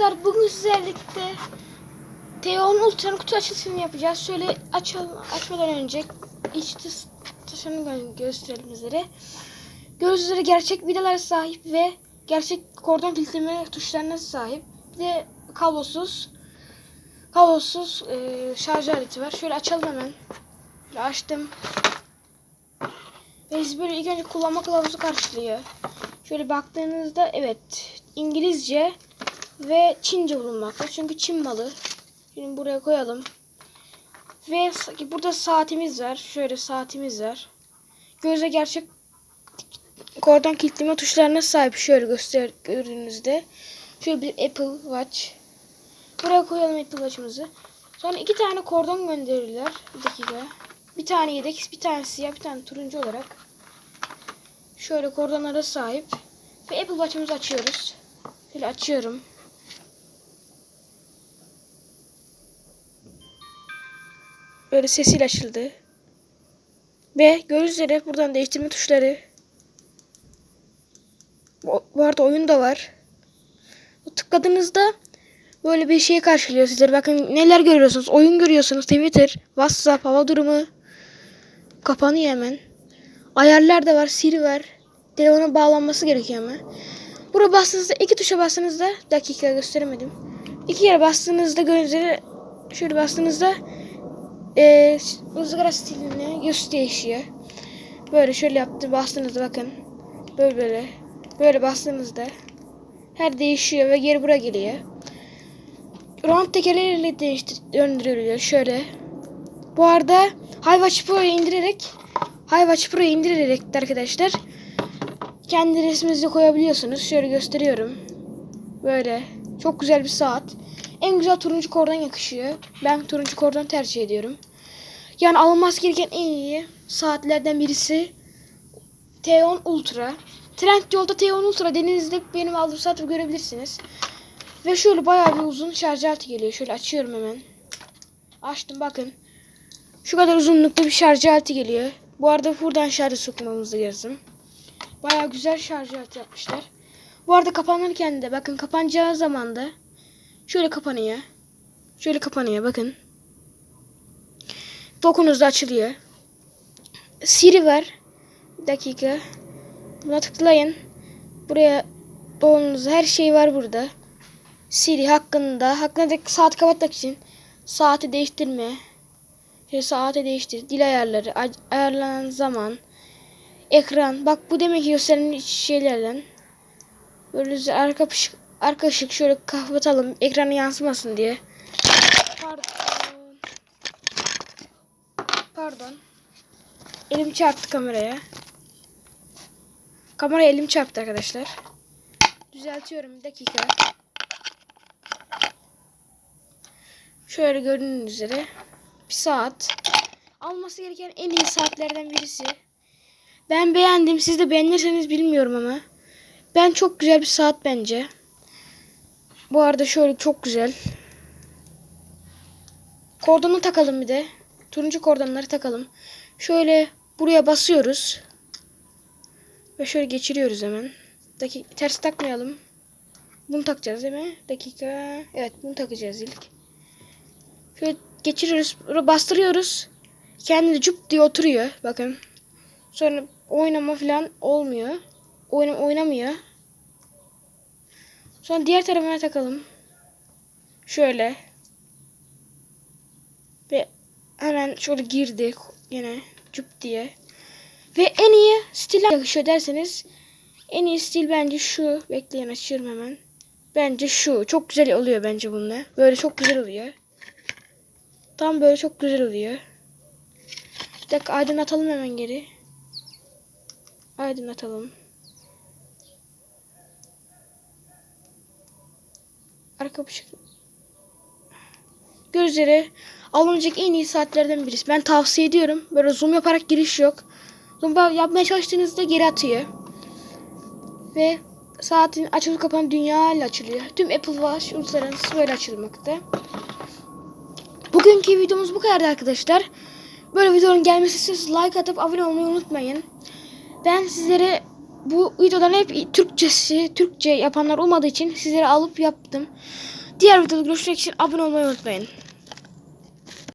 Arkadaşlar bugün sizlerle birlikte Teon Ultra'nın kutu açılışını yapacağız. Şöyle açalım, açmadan önce iç dış gö- gösterelim sizlere. Gördüğünüz üzere gerçek vidalara sahip ve gerçek kordon kilitleme tuşlarına sahip. Bir de kablosuz kablosuz e, şarj aleti var. Şöyle açalım hemen. Şöyle açtım. Ve siz böyle ilk önce kullanma kılavuzu karşılıyor. Şöyle baktığınızda evet İngilizce ve Çince bulunmakta. Çünkü Çin malı. Şimdi buraya koyalım. Ve burada saatimiz var. Şöyle saatimiz var. Göze gerçek kordon kilitleme tuşlarına sahip. Şöyle göster gördüğünüzde. Şöyle bir Apple Watch. Buraya koyalım Apple Watch'ımızı. Sonra iki tane kordon gönderirler. Bir dakika. Bir tane yedek, bir tane siyah, bir tane turuncu olarak. Şöyle kordonlara sahip. Ve Apple Watch'ımızı açıyoruz. Şöyle açıyorum. Böyle sesiyle açıldı. Ve gördüğünüz üzere buradan değiştirme tuşları. Bu arada oyun da var. Tıkladığınızda böyle bir şey karşılıyor sizleri. Bakın neler görüyorsunuz. Oyun görüyorsunuz. Twitter, WhatsApp, hava durumu. Kapanıyor hemen. Ayarlar da var. Siri var. Telefona bağlanması gerekiyor ama. Buraya bastığınızda iki tuşa bastığınızda dakika gösteremedim. İki kere bastığınızda gördüğünüz üzere şöyle bastığınızda e, ızgara stiline göz değişiyor. Böyle şöyle yaptı bastığınızda bakın. Böyle böyle. Böyle bastığınızda her değişiyor ve geri buraya geliyor. Round tekerleriyle değiştir döndürülüyor şöyle. Bu arada Hayvaç Pro'yu indirerek Hayvaç Pro'yu indirerek de arkadaşlar kendi resminizi koyabiliyorsunuz. Şöyle gösteriyorum. Böyle. Çok güzel bir saat. En güzel turuncu kordon yakışıyor. Ben turuncu kordon tercih ediyorum. Yani alınması gereken en iyi saatlerden birisi T10 Ultra. Trendyol'da T10 Ultra denizde benim aldığım saati görebilirsiniz. Ve şöyle bayağı bir uzun şarj aleti geliyor. Şöyle açıyorum hemen. Açtım bakın. Şu kadar uzunlukta bir şarj aleti geliyor. Bu arada buradan şarjı sokmamız lazım. Bayağı güzel şarj aleti yapmışlar. Bu arada kapanırken de bakın kapanacağı zaman da şöyle kapanıyor. Şöyle kapanıyor bakın. Dokunuzda açılıyor. Siri var. Bir dakika. Buna tıklayın. Buraya doğunuz her şey var burada. Siri hakkında. Hakkında saat kapatmak için saati değiştirme. Şöyle saati değiştir. Dil ayarları. ay- Ayarlanan zaman. Ekran. Bak bu demek ki gösteren şeylerden. Böyle arka ışık, arka ışık şöyle kapatalım. Ekrana yansımasın diye. Pardon. Pardon. Elim çarptı kameraya. Kameraya elim çarptı arkadaşlar. Düzeltiyorum bir dakika. Şöyle gördüğünüz üzere bir saat. Alması gereken en iyi saatlerden birisi. Ben beğendim. Siz de beğenirseniz bilmiyorum ama. Ben çok güzel bir saat bence. Bu arada şöyle çok güzel. Kordonu takalım bir de. Turuncu kordonları takalım. Şöyle buraya basıyoruz. Ve şöyle geçiriyoruz hemen. Dakika, ters takmayalım. Bunu takacağız değil mi? Dakika. Evet bunu takacağız ilk. Şöyle geçiriyoruz. Bastırıyoruz. Kendini cüp diye oturuyor. Bakın. Sonra oynama falan olmuyor. Oyna, oynamıyor. Sonra diğer tarafına takalım. Şöyle. Ve hemen şöyle girdik yine cüp diye. Ve en iyi stil yakışıyor derseniz en iyi stil bence şu. Bekleyin açıyorum hemen. Bence şu. Çok güzel oluyor bence bununla. Böyle çok güzel oluyor. Tam böyle çok güzel oluyor. Bir dakika aydınlatalım hemen geri. Aydınlatalım. Arka ışık. Gözleri alınacak en iyi saatlerden birisi. Ben tavsiye ediyorum. Böyle zoom yaparak giriş yok. Zoom yapmaya çalıştığınızda geri atıyor. Ve saatin açılıp kapan dünya ile açılıyor. Tüm Apple Watch uluslararası böyle açılmakta. Bugünkü videomuz bu kadar arkadaşlar. Böyle videonun gelmesi için like atıp abone olmayı unutmayın. Ben sizlere bu videoların hep Türkçesi, Türkçe yapanlar olmadığı için sizlere alıp yaptım. Diğer videoda görüşmek için abone olmayı unutmayın.